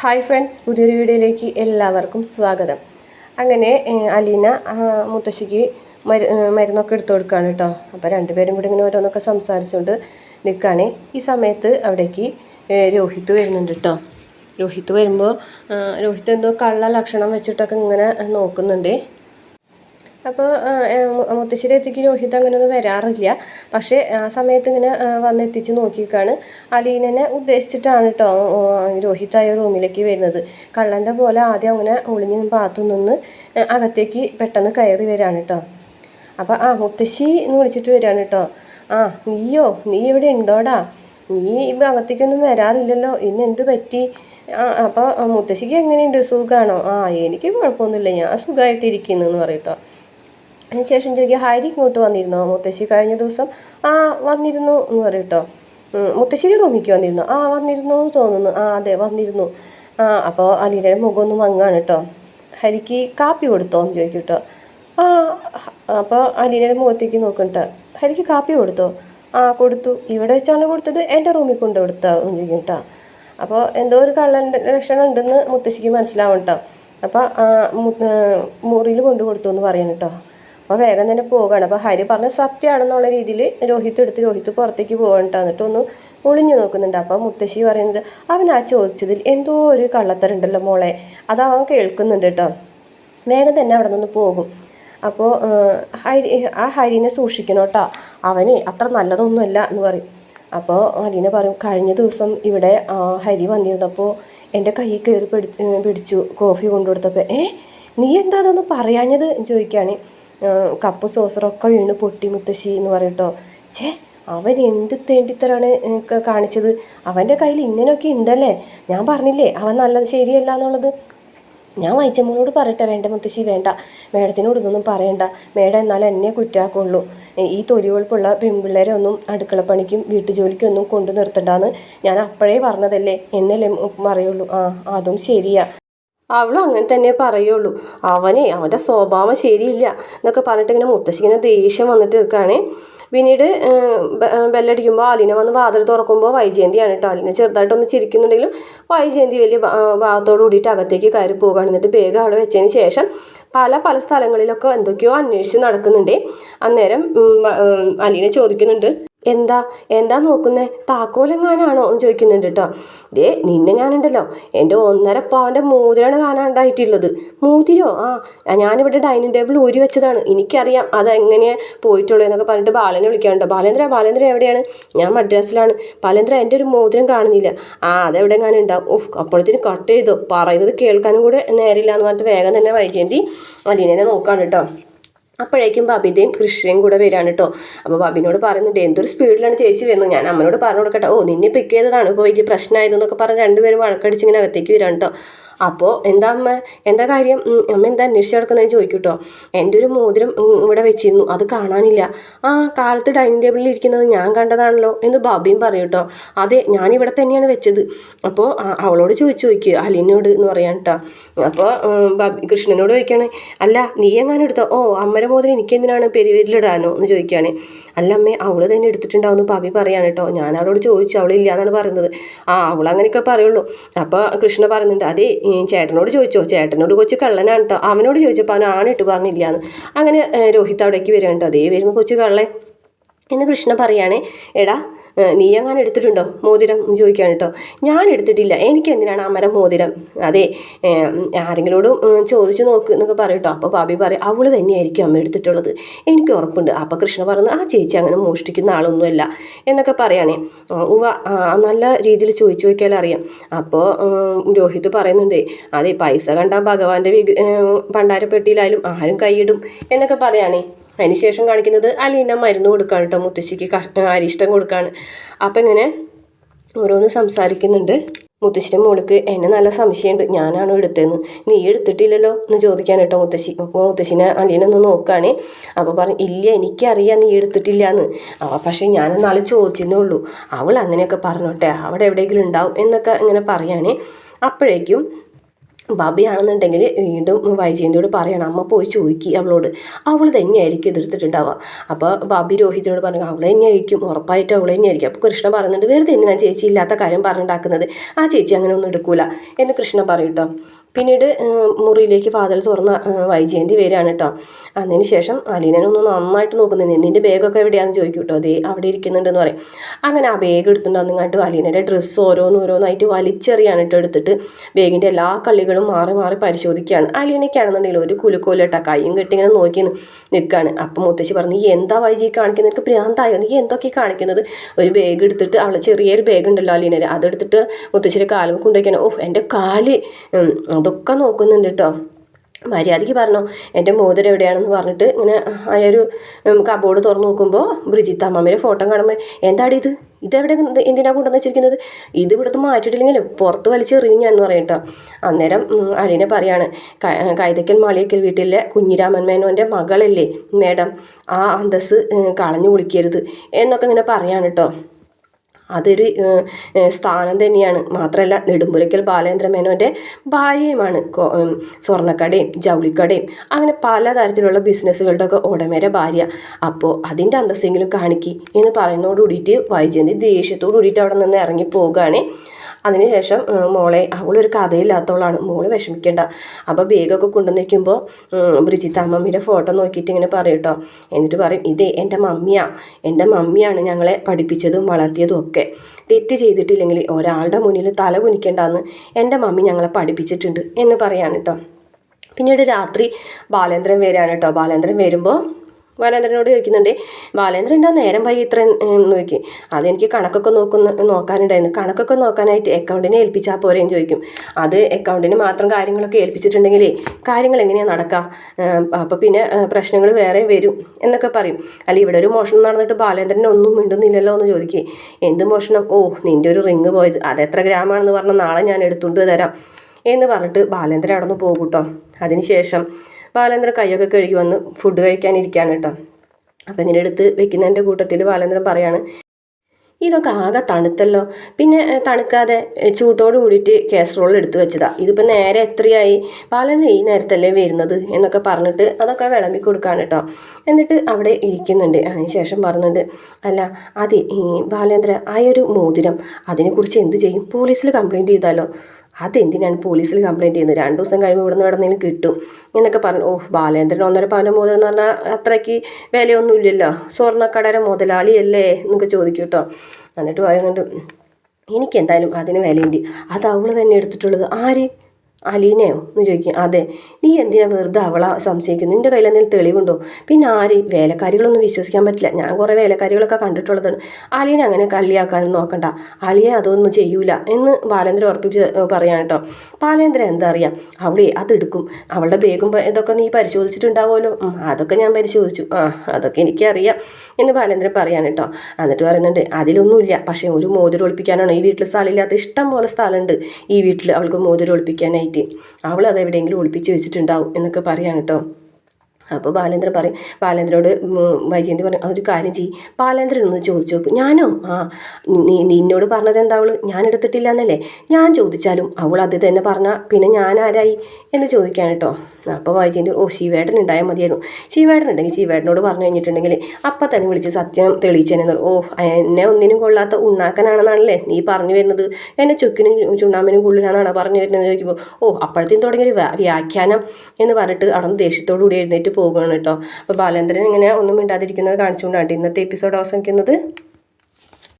Hi friends പുതിയൊരു വീഡിയോയിലേക്ക് എല്ലാവർക്കും സ്വാഗതം. അങ്ങനെ അലീന മുത്തശ്ശിക്ക് മരു മരുന്നൊക്കെ എടുത്തു കൊടുക്കുകയാണ് കേട്ടോ അപ്പോൾ രണ്ടുപേരും കൂടി ഇങ്ങനെ ഓരോന്നൊക്കെ സംസാരിച്ചുകൊണ്ട് നിൽക്കുകയാണ് ഈ സമയത്ത് അവിടേക്ക് രോഹിത് വരുന്നുണ്ട് കേട്ടോ രോഹിത്ത് വരുമ്പോൾ രോഹിത്ത് എന്തോ കള്ള ലക്ഷണം വെച്ചിട്ടൊക്കെ ഇങ്ങനെ നോക്കുന്നുണ്ട്. അപ്പോൾ മുത്തശ്ശേരി എത്തിക്ക് രോഹിത് അങ്ങനെയൊന്നും വരാറില്ല. പക്ഷേ ആ സമയത്ത് ഇങ്ങനെ വന്ന് വന്നെത്തിച്ച് നോക്കിയേക്കാണ് അലീനനെ ഉദ്ദേശിച്ചിട്ടാണ് കേട്ടോ രോഹിത് ആയ റൂമിലേക്ക് വരുന്നത്. കള്ളന്റെ പോലെ ആദ്യം അങ്ങനെ ഒളിഞ്ഞ് ഭാഗത്തു നിന്ന് അകത്തേക്ക് പെട്ടെന്ന് കയറി വരാണ് കേട്ടോ അപ്പോൾ ആ മുത്തശ്ശി എന്ന് വിളിച്ചിട്ട് വരാണ് കേട്ടോ ആ നീയോ? നീ ഇവിടെ ഉണ്ടോടാ? നീ ഇപ്പം അകത്തേക്കൊന്നും വരാറില്ലല്ലോ. ഇന്ന് എന്ത് പറ്റി? ആ അപ്പോൾ മുത്തശ്ശിക്ക് എങ്ങനെയുണ്ട്? സുഖമാണോ ആ എനിക്ക് കുഴപ്പമൊന്നുമില്ല. ഞാൻ സുഖമായിട്ടിരിക്കുന്നു എന്ന് പറയും അതിനുശേഷം ചോദിക്കുക ഹരി ഇങ്ങോട്ട് വന്നിരുന്നോ. മുത്തശ്ശി കഴിഞ്ഞ ദിവസം ആ വന്നിരുന്നു എന്ന് പറയും കേട്ടോ മുത്തശ്ശിയുടെ റൂമിലേക്ക് വന്നിരുന്നു. ആ വന്നിരുന്നു എന്ന് തോന്നുന്നു. ആ അതെ വന്നിരുന്നു. ആ അപ്പോൾ അലീനയുടെ മുഖം ഒന്ന് മങ്ങാണ് കേട്ടോ ഹരിക്ക് കാപ്പി കൊടുത്തോ എന്ന് ചോദിക്കും കേട്ടോ ആ അപ്പോൾ അലീനയുടെ മുഖത്തേക്ക് നോക്കും കേട്ടോ ഹരിക്ക് കാപ്പി കൊടുത്തോ? ആ കൊടുത്തു. ഇവിടെ വെച്ചാണ് കൊടുത്തത്. എന്റെ റൂമിൽ കൊണ്ട് കൊടുത്തോ എന്ന് ചോദിക്കും കേട്ടോ അപ്പോൾ എന്തോ ഒരു കള്ളന്റെ ലക്ഷണം ഉണ്ടെന്ന് മുത്തശ്ശിക്ക് മനസ്സിലാവും കേട്ടോ അപ്പോൾ മുറിയിൽ കൊണ്ടു കൊടുത്തു എന്ന് പറയണം കേട്ടോ അപ്പോൾ വേഗം തന്നെ പോവുകയാണ്. അപ്പോൾ ഹരി പറഞ്ഞ സത്യമാണെന്നുള്ള രീതിയിൽ രോഹിത് എടുത്ത് രോഹിത് പുറത്തേക്ക് പോകണ്ട എന്നിട്ട് ഒന്ന് ഒളിഞ്ഞു നോക്കുന്നുണ്ട്. അപ്പോൾ മുത്തശ്ശി പറയുന്നത് അവൻ ആ ചോദിച്ചതിൽ എന്തോ ഒരു കള്ളത്തരുണ്ടല്ലോ മോളെ. അത് അവൻ കേൾക്കുന്നുണ്ട് കേട്ടോ വേഗം തന്നെ അവിടെ നിന്ന് പോകും. അപ്പോൾ ഹരി ആ ഹരിനെ സൂക്ഷിക്കണം കേട്ടോ അവന് അത്ര നല്ലതൊന്നുമല്ല എന്ന് പറയും. അപ്പോൾ അലീന പറയും കഴിഞ്ഞ ദിവസം ഇവിടെ ഹരി വന്നിരുന്നപ്പോൾ എന്റെ കൈ കയറി പിടി പിടിച്ചു കോഫി കൊണ്ടുകൊടുത്തപ്പോൾ ഏ നീ എന്താ അതൊന്നും പറയാഞ്ഞത്? എന്ന് ചോദിക്കുകയാണ്. കപ്പ് സോസറൊക്കെ വീണ് പൊട്ടി മുത്തശ്ശി എന്ന് പറയട്ടോ. ഛേ അവൻ എന്ത് തേണ്ടിത്തരാണ് കാണിച്ചത്? അവന്റെ കയ്യിൽ ഇങ്ങനെയൊക്കെ ഉണ്ടല്ലേ? ഞാൻ പറഞ്ഞില്ലേ അവൻ നല്ലത് ശരിയല്ല എന്നുള്ളത്? ഞാൻ വൈച്ചമ്മനോട് പറയട്ടെ വേണ്ട മുത്തശ്ശി വേണ്ട. മേഡത്തിനോട് ഇതൊന്നും പറയണ്ട. മേഡം എന്നാൽ എന്നെ കുറ്റാക്കുള്ളൂ. ഈ തൊലികൊഴുപ്പുള്ള പെൺപിള്ളേരെ ഒന്നും അടുക്കളപ്പണിക്കും വീട്ടുജോലിക്കൊന്നും കൊണ്ടു നിർത്തണ്ടാന്ന് ഞാൻ അപ്പോഴേ പറഞ്ഞതല്ലേ? എന്നല്ലേ പറയുള്ളൂ. ആ അതും ശരിയാ. അവളും അങ്ങനെ തന്നെ പറയുള്ളൂ. അവനെ അവന്റെ സ്വഭാവം ശരിയില്ല എന്നൊക്കെ പറഞ്ഞിട്ട് ഇങ്ങനെ മുത്തശ്ശിങ്ങനെ ദേഷ്യം വന്നിട്ട് നിൽക്കുകയാണേ പിന്നീട് ബെല്ലടിക്കുമ്പോൾ അലീന വന്ന് വാതിൽ തുറക്കുമ്പോൾ വൈജയന്തിയാണ് കേട്ടോ ആലിന ചെറുതായിട്ടൊന്ന് ചിരിക്കുന്നുണ്ടെങ്കിലും വൈജയന്തി വലിയ ഭാഗത്തോട് കൂടിയിട്ട് അകത്തേക്ക് കയറി പോകുകയാണ് എന്നിട്ട് ബേഗ് അവിടെ വെച്ചതിന് ശേഷം പല പല സ്ഥലങ്ങളിലൊക്കെ എന്തൊക്കെയോ അന്വേഷിച്ച് നടക്കുന്നുണ്ട്. അന്നേരം അലീന ചോദിക്കുന്നുണ്ട്. എന്താ എന്താ നോക്കുന്നേ? താക്കോലെങ്ങാനാണോ എന്ന് ചോദിക്കുന്നുണ്ട് കേട്ടോ ദേ നിന്നെ ഞാനുണ്ടല്ലോ. എന്റെ ഒന്നര പാവന്റെ മോതിരാണ് കാണാണ്ടായിട്ടുള്ളത് മോതിരോ? ആ ഞാനിവിടെ ഡൈനിങ് ടേബിൾ ഊരി വെച്ചതാണ്. എനിക്കറിയാം അതെങ്ങനെ പോയിട്ടുള്ളൂ എന്നൊക്കെ പറഞ്ഞിട്ട് ബാലനെ വിളിക്കാനുണ്ടോ ബാലേന്ദ്ര ബാലേന്ദ്ര എവിടെയാണ്? ഞാൻ മദ്രാസിലാണ്. ബാലേന്ദ്ര എന്റെ ഒരു മോതിരം കാണുന്നില്ല. ആ അതെവിടെ എങ്ങാനും ഉണ്ടാവും ഓഫ് അപ്പോഴത്തേന് കട്ട് ചെയ്തു. പറയുന്നത് കേൾക്കാനും കൂടെ നേരില്ല എന്ന് പറഞ്ഞിട്ട് വേഗം തന്നെ വൈജയന്തി അതിനെ നോക്കാണ് കേട്ടോ അപ്പോഴേക്കും ബബിതയും കൃഷ്ണയും കൂടെ വരികയാണ് കേട്ടോ അപ്പോൾ ബബിനോട് പറയുന്നുണ്ട് എന്തൊരു സ്പീഡിലാണ് ചേച്ചി വരുന്നത്? ഞാൻ അമ്മനോട് പറഞ്ഞു കൊടുക്കട്ടെ ഓ നിന്നെ പിക്ക് ചെയ്തതാണ്. ഇപ്പോൾ വലിയ പ്രശ്നമായതെന്നൊക്കെ പറഞ്ഞ് രണ്ടുപേരും വഴക്കടിച്ച് ഇങ്ങനെ അകത്തേക്ക് വരാണ് കേട്ടോ അപ്പോൾ എന്താ അമ്മ? എന്താ കാര്യം? അമ്മ എന്താ അന്വേഷിച്ച് കിടക്കുന്നതെന്ന് ചോദിക്കും കേട്ടോ എന്റെ ഒരു മോതിരം ഇവിടെ വെച്ചിരുന്നു. അത് കാണാനില്ല. ആ കാലത്ത് ഡൈനിങ് ടേബിളിൽ ഇരിക്കുന്നത് ഞാൻ കണ്ടതാണല്ലോ എന്ന് ബാബിയും പറയും കേട്ടോ. അതെ ഞാൻ തന്നെയാണ് വെച്ചത്. അപ്പോൾ അവളോട് ചോദിച്ചു ചോദിക്കുക അലീനോട് എന്ന് പറയാൻ കേട്ടോ. അപ്പോൾ ബാബി കൃഷ്ണനോട് ചോദിക്കുകയാണ് അല്ല നീ എങ്ങാനും എടുത്തോ? ഓ അമ്മര മോതിരം എനിക്ക് എന്തിനാണ് പെരുവരിലിടാനോ എന്ന് ചോദിക്കുകയാണ് അല്ല അമ്മേ അവൾ തന്നെ എടുത്തിട്ടുണ്ടാവുമെന്ന് ബാബി പറയാണ് കേട്ടോ. ഞാൻ അവളോട് ചോദിച്ചു. അവളില്ല എന്നാണ് പറയുന്നത്. ആ അവൾ അങ്ങനെയൊക്കെ പറയുള്ളൂ. അപ്പോൾ കൃഷ്ണ പറയുന്നുണ്ട്. അതെ ചേട്ടനോട് ചോദിച്ചോ? ചേട്ടനോട് കൊച്ചു കള്ളനാണ് കേട്ടോ അവനോട് ചോദിച്ചപ്പോൾ അവൻ ആണിട്ട് പറഞ്ഞില്ല എന്ന് അങ്ങനെ രോഹിത് അവിടേക്ക് വരികയാണ് കേട്ടോ അതേ വരുന്ന കൊച്ചു കള്ളൻ. എന്ന് കൃഷ്ണ പറയാണ് എടാ നീ എങ്ങാനും എടുത്തിട്ടുണ്ടോ? മോതിരം? ചോദിക്കുകയാണ് കേട്ടോ. ഞാൻ എടുത്തിട്ടില്ല. എനിക്ക് എന്തിനാണ് അമര മോതിരം? അതെ ആരെങ്കിലോടും ചോദിച്ചു നോക്ക് എന്നൊക്കെ പറയും കേട്ടോ. അപ്പോൾ ബാബി പറയും അവൾ തന്നെയായിരിക്കും അമ്മ എടുത്തിട്ടുള്ളത്. എനിക്ക് ഉറപ്പുണ്ട്. അപ്പോൾ കൃഷ്ണ പറഞ്ഞു ആ ചേച്ചി അങ്ങനെ മോഷ്ടിക്കുന്ന ആളൊന്നുമല്ല. എന്നൊക്കെ പറയുകയാണേ ഉവ നല്ല രീതിയിൽ ചോദിച്ചു നോക്കിയാൽ അറിയാം. അപ്പോൾ രോഹിത് പറയുന്നുണ്ട് അതെ പൈസ കണ്ടാൽ ഭഗവാന്റെ വിഗ്ര ഭണ്ഡാരപ്പെട്ടിയിലായാലും ആരും കൈയിടും. എന്നൊക്കെ പറയുകയാണേ അതിനുശേഷം കാണിക്കുന്നത് അലീന മരുന്ന് കൊടുക്കാണ് കേട്ടോ മുത്തശ്ശിക്ക് അരിഷ്ടം കൊടുക്കാണ്. അപ്പം ഇങ്ങനെ ഓരോന്ന് സംസാരിക്കുന്നുണ്ട്. മുത്തശ്ശിന്റെ മോൾക്ക് എന്നെ നല്ല സംശയമുണ്ട്. ഞാനാണോ എടുത്തതെന്ന്. നീ എടുത്തിട്ടില്ലല്ലോ എന്ന് ചോദിക്കാൻ കേട്ടോ മുത്തശ്ശി. അപ്പോൾ മുത്തശ്ശിനെ അലീന ഒന്ന് നോക്കുകയാണേ അപ്പോൾ പറഞ്ഞു ഇല്ല എനിക്കറിയാം നീ എടുത്തിട്ടില്ല എന്ന് അവ പക്ഷേ ഞാൻ നാളെ ചോദിച്ചെന്നേ ഉള്ളൂ. അവൾ അങ്ങനെയൊക്കെ പറഞ്ഞോട്ടെ അവിടെ എവിടെയെങ്കിലും ഉണ്ടാവും എന്നൊക്കെ ഇങ്ങനെ പറയുകയാണ് അപ്പോഴേക്കും ബാബിയാണെന്നുണ്ടെങ്കിൽ വീണ്ടും വൈജയന്തിയോട് പറയണം അമ്മ പോയി ചോദിക്കുക അവളോട്. അവൾ തന്നെയായിരിക്കും എതിർത്തിട്ടുണ്ടാവുക. അപ്പോൾ ബാബി രോഹിതിനോട് പറഞ്ഞു അവൾ തന്നെയായിരിക്കും ഉറപ്പായിട്ട് അവൾ തന്നെയായിരിക്കും. അപ്പോൾ കൃഷ്ണ പറയുന്നുണ്ട് വെറുതെ എന്തിനാണ് ചേച്ചി ഇല്ലാത്ത കാര്യം പറഞ്ഞുണ്ടാക്കുന്നത്? ആ ചേച്ചി അങ്ങനെ ഒന്നും എടുക്കൂല. എന്ന് കൃഷ്ണ പറയും പിന്നീട് മുറിയിലേക്ക് വാതിൽ തുറന്ന് വൈജയന്തി വരികയാണ് കേട്ടോ അതിന് ശേഷം അലീനനെ ഒന്ന് നന്നായിട്ട് നോക്കുന്നുണ്ട് നിന്റെ ബാഗൊക്കെ എവിടെയാണെന്ന് ചോദിക്കും കേട്ടോ അതേ അവിടെ ഇരിക്കുന്നുണ്ടെന്ന് പറയും. അങ്ങനെ ആ ബാഗ് എടുത്തിട്ടുണ്ടാകുന്ന കണ്ടു അലീനയുടെ ഡ്രസ്സ് ഓരോന്നോരോന്നായിട്ട് വലിച്ചെറിയാണ് കേട്ടോ എടുത്തിട്ട് ബാഗിന്റെ എല്ലാ കള്ളികളും മാറി മാറി പരിശോധിക്കുകയാണ്. അലീനയ്ക്കാണെന്നുണ്ടെങ്കിൽ ഒരു കുലുക്കോലട്ട കൈയും കെട്ടി ഇങ്ങനെ നോക്കി നിൽക്കുകയാണ് അപ്പം മുത്തശ്ശി പറഞ്ഞു എന്താ വൈജി കാണിക്കുന്നത് എനിക്ക് ഭ്രാന്തായോ? നീ എന്തൊക്കെ കാണിക്കുന്നത്? ഒരു ബാഗ് എടുത്തിട്ട് അവൾ ചെറിയൊരു ബാഗ് ഉണ്ടല്ലോ അലീനയുടെ അതെടുത്തിട്ട് മുത്തശ്ശിയുടെ കാലം കൊണ്ടുവയ്ക്കണം ഓഹ് എന്റെ കാൽ. അതൊക്കെ നോക്കുന്നുണ്ട് കേട്ടോ മര്യാദയ്ക്ക് പറഞ്ഞു എന്റെ മോതിരം എവിടെയാണെന്ന് പറഞ്ഞിട്ട് ഇങ്ങനെ അയൊരു കബോർഡ് തുറന്ന് നോക്കുമ്പോൾ ബ്രിജിത്ത് അമ്മമ്മയുടെ ഫോട്ടോ കാണുമ്പോൾ എന്താടി ഇത്? ഇതെവിടെ എന്തിനാണ് കൊണ്ടുവന്ന് വെച്ചിരിക്കുന്നത്? ഇത് ഇവിടുത്തെ മാറ്റിയിട്ടില്ലെങ്കിലും പുറത്ത് വലിച്ചെറിയും ഞാൻ പറയും കേട്ടോ അന്നേരം അലീനെ പറയാണ് കൈതക്കൽ മാളിയക്കൽ വീട്ടിലെ കുഞ്ഞിരാമൻ മേനോന്റെ മകളല്ലേ മേഡം? ആ അന്തസ് കളഞ്ഞു കുളിക്കരുത് എന്നൊക്കെ ഇങ്ങനെ പറയാണ് കേട്ടോ അതൊരു സ്ഥാനം തന്നെയാണ്. മാത്രമല്ല നെടുമ്പുരയ്ക്കൽ ബാലേന്ദ്ര മേനോന്റെ ഭാര്യയുമാണ് സ്വർണക്കടയും ജൗളിക്കടയും അങ്ങനെ പലതരത്തിലുള്ള തരത്തിലുള്ള ബിസിനസ്സുകളുടെയൊക്കെ ഉടമയുടെ ഭാര്യ. അപ്പോൾ അതിന്റെ അന്തസ്സെങ്കിലും കാണിക്കി എന്ന് പറയുന്നതോട് കൂടിയിട്ട് വൈജയന്തി ദേഷ്യത്തോട് കൂടിയിട്ട് അവിടെ നിന്ന് ഇറങ്ങി പോകുകയാണ് അതിനുശേഷം മോളെ അവളൊരു കഥയില്ലാത്തവളാണ്. മോൾ വിഷമിക്കേണ്ട. അപ്പോൾ ബേഗൊക്കെ കൊണ്ടുവന്ന് വയ്ക്കുമ്പോൾ ബ്രിജിത്ത അമ്മമ്മയുടെ ഫോട്ടോ നോക്കിയിട്ട് ഇങ്ങനെ പറയും കേട്ടോ എന്നിട്ട് പറയും ഇതേ എന്റെ മമ്മിയാണ് എന്റെ മമ്മിയാണ് ഞങ്ങളെ പഠിപ്പിച്ചതും വളർത്തിയതും ഒക്കെ. തെറ്റ് ചെയ്തിട്ടില്ലെങ്കിൽ ഒരാളുടെ മുന്നിൽ തല കുനിക്കേണ്ടെന്ന് എന്റെ മമ്മി ഞങ്ങളെ പഠിപ്പിച്ചിട്ടുണ്ട് എന്ന് പറയാണ് കേട്ടോ പിന്നീട് രാത്രി ബാലേന്ദ്രൻ വരികയാണ് കേട്ടോ ബാലേന്ദ്രൻ വരുമ്പോൾ ബാലേന്ദ്രനോട് ചോദിക്കുന്നുണ്ട് ബാലേന്ദ്രൻ എന്താ നേരം വൈകി ഇത്ര നോക്കി? അതെനിക്ക് കണക്കൊക്കെ നോക്കുന്ന നോക്കാനുണ്ടായിരുന്നു. കണക്കൊക്കെ നോക്കാനായിട്ട് അക്കൗണ്ടിനെ ഏൽപ്പിച്ചാൽ പോരെയും ചോദിക്കും. അത് അക്കൗണ്ടിന് മാത്രം കാര്യങ്ങളൊക്കെ ഏൽപ്പിച്ചിട്ടുണ്ടെങ്കിൽ കാര്യങ്ങൾ എങ്ങനെയാണ് നടക്കുക അപ്പോൾ പിന്നെ പ്രശ്നങ്ങൾ വേറെ വരും എന്നൊക്കെ പറയും. അല്ല ഇവിടെ ഒരു മോഷണം നടന്നിട്ട് ബാലേന്ദ്രൻ ഒന്നും മിണ്ടുന്നില്ലല്ലോ എന്ന് ചോദിക്കേ. എന്ത് മോഷണം? ഓ നിന്റെ ഒരു റിങ് പോയത്. അത് എത്ര ഗ്രാമാണെന്ന് പറഞ്ഞാൽ നാളെ ഞാൻ എടുത്തുകൊണ്ട് തരാം. എന്ന് പറഞ്ഞിട്ട് ബാലേന്ദ്രൻ അവിടെ നിന്ന് പോകും കേട്ടോ അതിനുശേഷം ബാലേന്ദ്രൻ കൈയൊക്കെ കഴുകി വന്ന് ഫുഡ് കഴിക്കാനിരിക്കുകയാണ് കേട്ടോ. അപ്പം ഇങ്ങനെ എടുത്ത് വെക്കുന്നതിന്റെ കൂട്ടത്തിൽ ബാലേന്ദ്രൻ പറയാണ് ഇതൊക്കെ ആകെ തണുത്തല്ലോ. പിന്നെ തണുക്കാതെ ചൂട്ടോട് കൂടിയിട്ട് കാസറോൾ എടുത്ത് വെച്ചതാ. ഇതിപ്പോൾ നേരെ എത്രയായി? ബാലേന്ദ്രൻ ഈ നേരത്തല്ലേ വരുന്നത്? എന്നൊക്കെ പറഞ്ഞിട്ട് അതൊക്കെ വിളമ്പി കൊടുക്കാണ് കേട്ടോ. എന്നിട്ട് അവിടെ ഇരിക്കുന്നുണ്ട്. അതിന് ശേഷം പറഞ്ഞിട്ടുണ്ട് അല്ല അതെ ഈ ബാലേന്ദ്ര ആ ഒരു മോതിരം അതിനെക്കുറിച്ച് എന്ത് ചെയ്യും? പോലീസിൽ കംപ്ലയിന്റ് ചെയ്താലോ? അതെന്തിനാണ് പോലീസിൽ കംപ്ലയിന്റ് ചെയ്യുന്നത്? രണ്ട് ദിവസം കഴിയുമ്പോൾ ഇവിടെ നിന്ന് എവിടെന്നെങ്കിലും കിട്ടും. എന്നൊക്കെ പറഞ്ഞു ഓഹ് ബാലേന്ദ്രൻ ഒന്നര പവന്റെ മുതൽ എന്ന് പറഞ്ഞാൽ അത്രയ്ക്ക് വിലയൊന്നും ഇല്ലല്ലോ. സ്വർണക്കടയുടെ മുതലാളിയല്ലേ എന്നൊക്കെ ചോദിക്കും കേട്ടോ. എന്നിട്ട് പറയുന്നുണ്ട് എനിക്കെന്തായാലും അതിന് വിലയുണ്ട്. അത് അവൾ തന്നെ എടുത്തിട്ടുള്ളത്. ആര്? അലീനയോ എന്ന് ചോദിക്കും. അതെ. നീ എന്തിനാ വെറുതെ അവളെ സംശയിക്കുന്നു? നിന്റെ കയ്യിൽ എന്തെങ്കിലും തെളിവുണ്ടോ? പിന്നെ ആര്? വേലക്കാരികളൊന്നും വിശ്വസിക്കാൻ പറ്റില്ല. ഞാൻ കുറേ വേലക്കാരികളൊക്കെ കണ്ടിട്ടുള്ളതാണ്. അലീന അങ്ങനെ കള്ളിയാക്കാനും നോക്കണ്ട. അളിയെ അതൊന്നും ചെയ്യൂല എന്ന് ബാലേന്ദ്രൻ ഉറപ്പിച്ച് പറയാൻ കേട്ടോ. ബാലേന്ദ്രൻ എന്താ അറിയാം അവളെ അതെടുക്കും. അവളുടെ ബേഗും ഇതൊക്കെ നീ പരിശോധിച്ചിട്ടുണ്ടാവുമല്ലോ? അതൊക്കെ ഞാൻ പരിശോധിച്ചു. ആ അതൊക്കെ എനിക്കറിയാം എന്ന് ബാലേന്ദ്രൻ പറയാൻ കേട്ടോ. എന്നിട്ട് പറയുന്നുണ്ട് അതിലൊന്നുമില്ല. പക്ഷേ ഒരു മോതിരം ഒളിപ്പിക്കാനാണ് ഈ വീട്ടിൽ സ്ഥലമില്ലാത്ത ഇഷ്ടം പോലെ സ്ഥലമുണ്ട്. ഈ വീട്ടിൽ അവൾക്ക് മോതിരം ഒളിപ്പിക്കാനായി അവൾ അത് എവിടെയെങ്കിലും ഒളിപ്പിച്ച് വെച്ചിട്ടുണ്ടാവും എന്നൊക്കെ പറയാണ് കേട്ടോ. അപ്പോൾ ബാലേന്ദ്രൻ പറയും ബാലേന്ദ്രനോട് വൈജയന്തി പറയും ഒരു കാര്യം ചെയ്യും ബാലേന്ദ്രൻ ഒന്ന് ചോദിച്ചു നോക്കും. ഞാനോ? ആ നീ നിന്നോട് പറഞ്ഞത് എന്താ ഞാൻ എടുത്തിട്ടില്ല എന്നല്ലേ ഞാൻ ചോദിച്ചാലും അവൾ അത് തന്നെ പറഞ്ഞാൽ പിന്നെ ഞാൻ ആരായി? എന്ന് ചോദിക്കാൻ കേട്ടോ അപ്പോൾ വൈജയന്തി ഓ ശിവേട്ടൻ ഉണ്ടായാൽ മതിയായിരുന്നു. ശിവേടൻ ഉണ്ടെങ്കിൽ ശിവേടനോട് പറഞ്ഞു കഴിഞ്ഞിട്ടുണ്ടെങ്കിൽ അപ്പം തന്നെ വിളിച്ച് സത്യം തെളിയിച്ചേനെ ഓ എന്നെ ഒന്നിനും കൊള്ളാത്ത ഉണ്ണാക്കനാണെന്നാണല്ലേ നീ പറഞ്ഞു വരുന്നത്? എന്നെ ചുക്കിനും ചുണ്ണാമ്പിനും കൊള്ളിലാണെന്നാണ് പറഞ്ഞു വരുന്നത് ചോദിക്കുമ്പോൾ ഓ അപ്പോഴത്തേക്കും തുടങ്ങിയൊരു വ്യാഖ്യാനം എന്ന് പറഞ്ഞിട്ട് അവിടെ നിന്ന് ദേഷ്യത്തോടു കൂടി എഴുന്നേറ്റ് പോകുകയാണ് കേട്ടോ. അപ്പോൾ ബാലേന്ദ്രൻ ഇങ്ങനെ ഒന്നും മിണ്ടാതിരിക്കുന്നത് കാണിച്ചുകൊണ്ടാണ് ഇന്നത്തെ എപ്പിസോഡ് അവസാനിക്കുന്നത്.